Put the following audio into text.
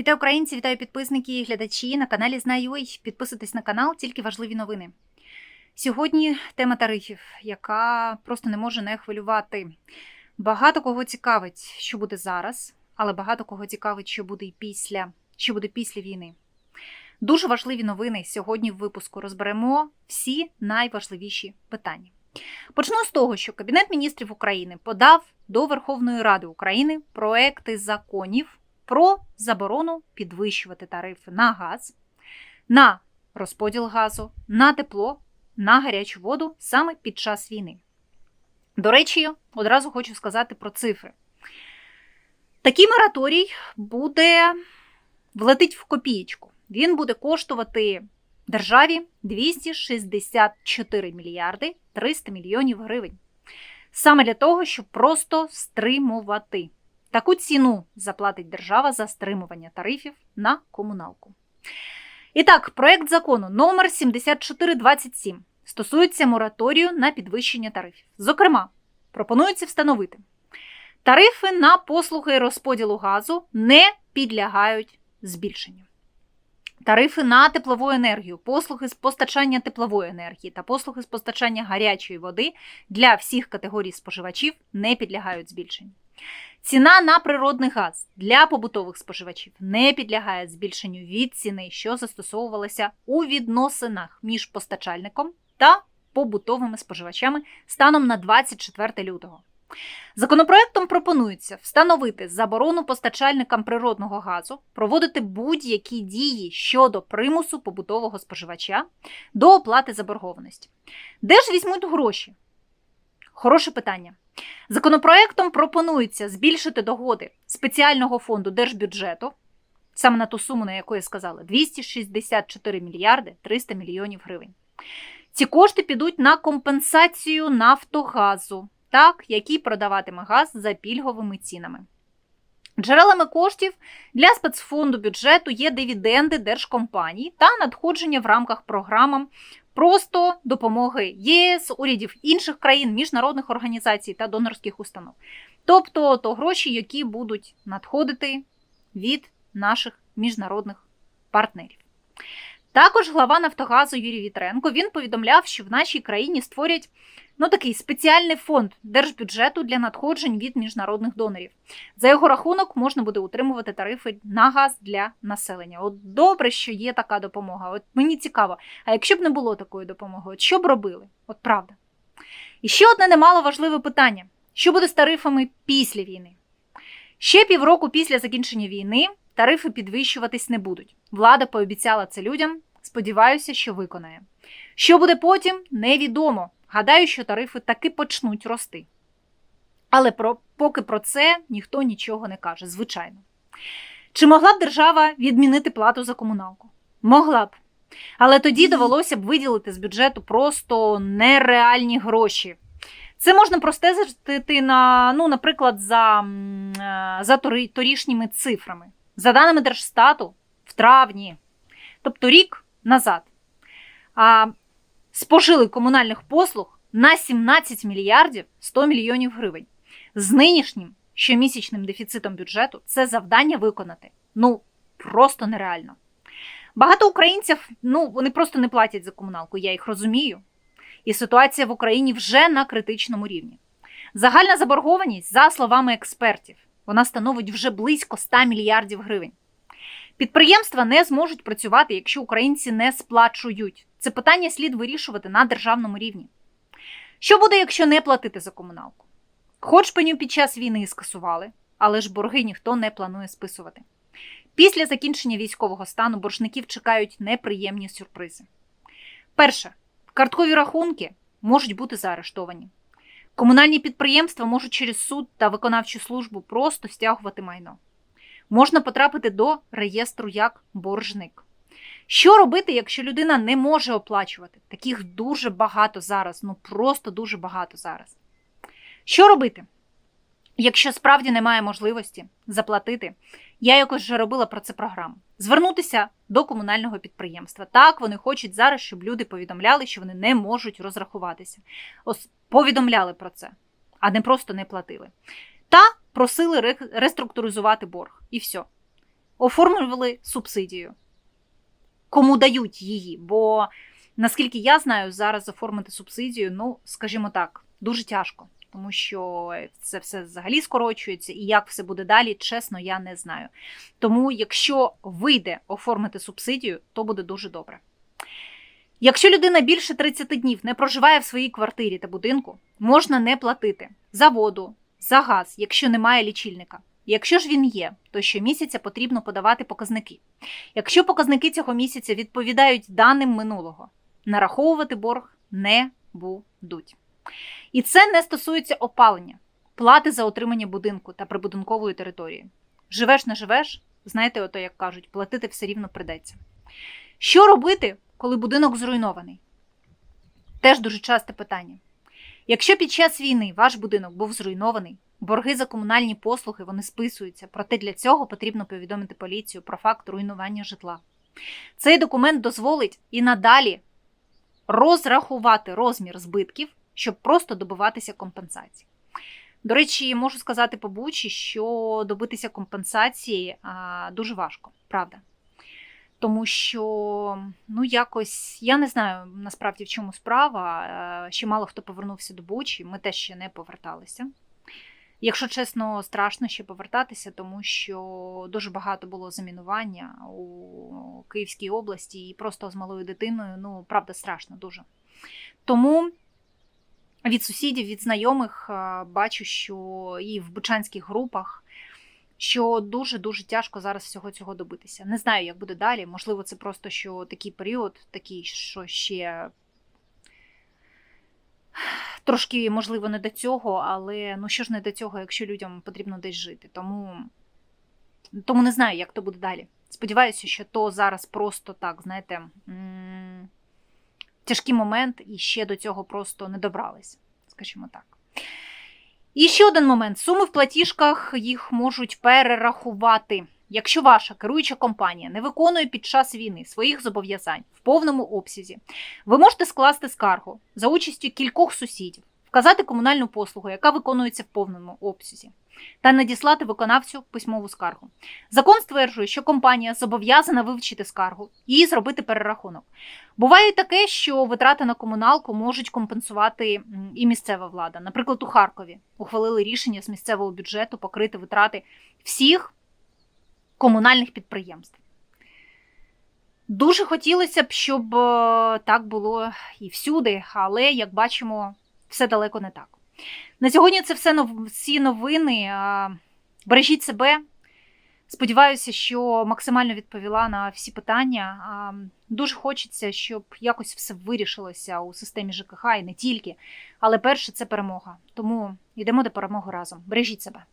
Вітаю українці, вітаю підписники і глядачі на каналі Знаю.ua. Підписуйтесь на канал, тільки важливі новини. Сьогодні тема тарифів, яка просто не може не хвилювати. Багато кого цікавить, що буде зараз, але багато кого цікавить, що буде і після, що буде після війни. Дуже важливі новини сьогодні в випуску розберемо всі найважливіші питання. Почну з того, що Кабінет міністрів України подав до Верховної Ради України проекти законів про заборону підвищувати тарифи на газ, на розподіл газу, на тепло, на гарячу воду саме під час війни. До речі, одразу хочу сказати про цифри. Такий мораторій буде влетить в копієчку. Він буде коштувати державі 264 мільярди 300 мільйонів гривень. Саме для того, щоб просто стримувати. Таку ціну заплатить держава за стримування тарифів на комуналку. І так, проект закону номер 7427 стосується мораторію на підвищення тарифів. Зокрема, пропонується встановити, тарифи на послуги розподілу газу не підлягають збільшенню. Тарифи на теплову енергію, послуги з постачання теплової енергії та послуги з постачання гарячої води для всіх категорій споживачів не підлягають збільшенню. Ціна на природний газ для побутових споживачів не підлягає збільшенню від ціни, що застосовувалася у відносинах між постачальником та побутовими споживачами станом на 24 лютого. Законопроектом пропонується встановити заборону постачальникам природного газу, проводити будь-які дії щодо примусу побутового споживача до оплати заборгованості. Де ж візьмуть гроші? Хороше питання. Законопроектом пропонується збільшити догоди спеціального фонду держбюджету, саме на ту суму, на яку я сказала, 264 мільярди 300 мільйонів гривень. Ці кошти підуть на компенсацію Нафтогазу, так, який продаватиме газ за пільговими цінами. Джерелами коштів для спецфонду бюджету є дивіденди держкомпаній та надходження в рамках програм просто допомоги ЄС, урядів інших країн, міжнародних організацій та донорських установ. Тобто то гроші, які будуть надходити від наших міжнародних партнерів. Також глава Нафтогазу Юрій Вітренко він повідомляв, що в нашій країні створять ну, такий спеціальний фонд держбюджету для надходжень від міжнародних донорів. За його рахунок можна буде утримувати тарифи на газ для населення. От добре, що є така допомога. От мені цікаво, а якщо б не було такої допомоги, от що б робили? От правда. І ще одне немало важливе питання: що буде з тарифами після війни? Ще півроку після закінчення війни тарифи підвищуватись не будуть. Влада пообіцяла це людям. Сподіваюся, що виконає. Що буде потім, невідомо. Гадаю, що тарифи таки почнуть рости. Але про, поки про це ніхто нічого не каже, звичайно. Чи могла б держава відмінити плату за комуналку? Могла б. Але тоді довелося б виділити з бюджету просто нереальні гроші. Це можна простежити на, ну, наприклад, за, за торішніми цифрами. За даними Держстату, в травні, тобто рік назад, спожили комунальних послуг на 17 мільярдів 100 мільйонів гривень. З нинішнім щомісячним дефіцитом бюджету це завдання виконати ну просто нереально. Багато українців ну вони просто не платять за комуналку, я їх розумію. І ситуація в Україні вже на критичному рівні. Загальна заборгованість, за словами експертів, вона становить вже близько 100 мільярдів гривень. Підприємства не зможуть працювати, якщо українці не сплачують. Це питання слід вирішувати на державному рівні. Що буде, якщо не платити за комуналку? Хоч пеню під час війни скасували, але ж борги ніхто не планує списувати. Після закінчення військового стану боржників чекають неприємні сюрпризи. Перше, карткові рахунки можуть бути заарештовані. Комунальні підприємства можуть через суд та виконавчу службу просто стягувати майно. Можна потрапити до реєстру як боржник. Що робити, якщо людина не може оплачувати? Таких дуже багато зараз, ну просто дуже багато зараз. Що робити? Якщо справді немає можливості заплатити, я якось вже робила про це програму. Звернутися до комунального підприємства. Так, вони хочуть зараз, щоб люди повідомляли, що вони не можуть розрахуватися. Ось повідомляли про це, а не просто не платили. Та просили реструктуризувати борг. І все. оформлювали субсидію. Кому дають її? Бо наскільки я знаю, зараз оформити субсидію, ну, скажімо так, дуже тяжко, тому що це все взагалі скорочується, і як все буде далі, чесно, я не знаю. Тому, якщо вийде оформити субсидію, то буде дуже добре. Якщо людина більше 30 днів не проживає в своїй квартирі та будинку, можна не платити за воду, за газ, якщо немає лічильника. Якщо ж він є, то щомісяця потрібно подавати показники. Якщо показники цього місяця відповідають даним минулого, нараховувати борг не будуть. І це не стосується опалення, плати за отримання будинку та прибудинкової території. Живеш, не живеш, знаєте, ото як кажуть, платити все рівно придеться. Що робити, коли будинок зруйнований? Теж дуже часте питання. Якщо під час війни ваш будинок був зруйнований, борги за комунальні послуги вони списуються, проте для цього потрібно повідомити поліцію про факт руйнування житла. Цей документ дозволить і надалі розрахувати розмір збитків, щоб просто добиватися компенсації. До речі, можу сказати по Бучі, що добитися компенсації а, дуже важко, правда. Тому що, ну, якось, я не знаю насправді в чому справа. Ще мало хто повернувся до Бучі, ми теж ще не поверталися. Якщо чесно, страшно ще повертатися, тому що дуже багато було замінування у Київській області і просто з малою дитиною, ну, правда, страшно дуже. Тому від сусідів, від знайомих е, бачу, що і в бучанських групах, що дуже-дуже тяжко зараз всього цього добитися. Не знаю, як буде далі. Можливо, це просто що такий період, такий, що ще трошки, можливо, не до цього, але ну що ж не до цього, якщо людям потрібно десь жити. Тому, тому не знаю, як то буде далі. Сподіваюся, що то зараз просто так, знаєте, тяжкий момент, і ще до цього просто не добрались, скажімо так. І ще один момент: суми в платіжках їх можуть перерахувати. Якщо ваша керуюча компанія не виконує під час війни своїх зобов'язань в повному обсязі, ви можете скласти скаргу за участю кількох сусідів, вказати комунальну послугу, яка виконується в повному обсязі, та надіслати виконавцю письмову скаргу. Закон стверджує, що компанія зобов'язана вивчити скаргу і зробити перерахунок. Буває і таке, що витрати на комуналку можуть компенсувати і місцева влада. Наприклад, у Харкові ухвалили рішення з місцевого бюджету покрити витрати всіх комунальних підприємств. Дуже хотілося б, щоб е, так було і всюди, але як бачимо, все далеко не так. На сьогодні це все всі новини. Бережіть себе. Сподіваюся, що максимально відповіла на всі питання. Дуже хочеться, щоб якось все вирішилося у системі ЖКХ і не тільки. Але перше це перемога. Тому йдемо до перемоги разом. Бережіть себе.